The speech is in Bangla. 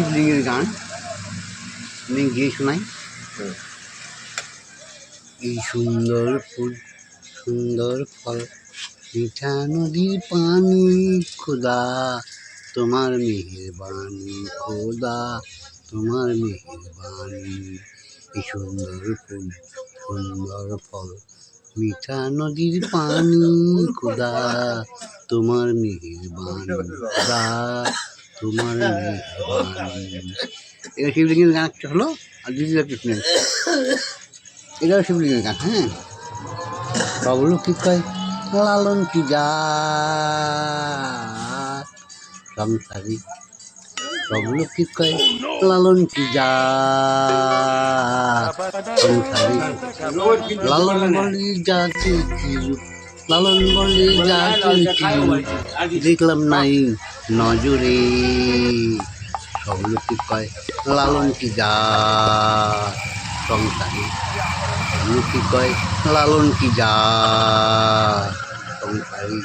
শিবলিঙ্গের গান। আমি গিয়ে শোনাই। এই সুন্দর ফুল সুন্দর ফল মিঠা নদীর পানি খোদা তোমার মেহেরবানি খোদা তোমার মেহেরবানি। এই সুন্দর ফুল সুন্দর ফল মিঠা নদীর পানি খোদা তোমার মেহেরবানি খোদা। তোমার এটা শিবলিঙ্গের গান একটা হলো? আর দিদি একটা শুনে এটাও শিবলিঙ্গের গান হ্যাঁ? বাবলু কি কয়, লালন কি যা? সংসারী। বাবলু কি কয়, লালন কি যা? সংসারী। লালন বলি কি লালন বলি যা কি দেখলাম নাই নজরে সব লোক কয় লালন কি যা সংসারী লোক কয় লালন কি যা সংসারী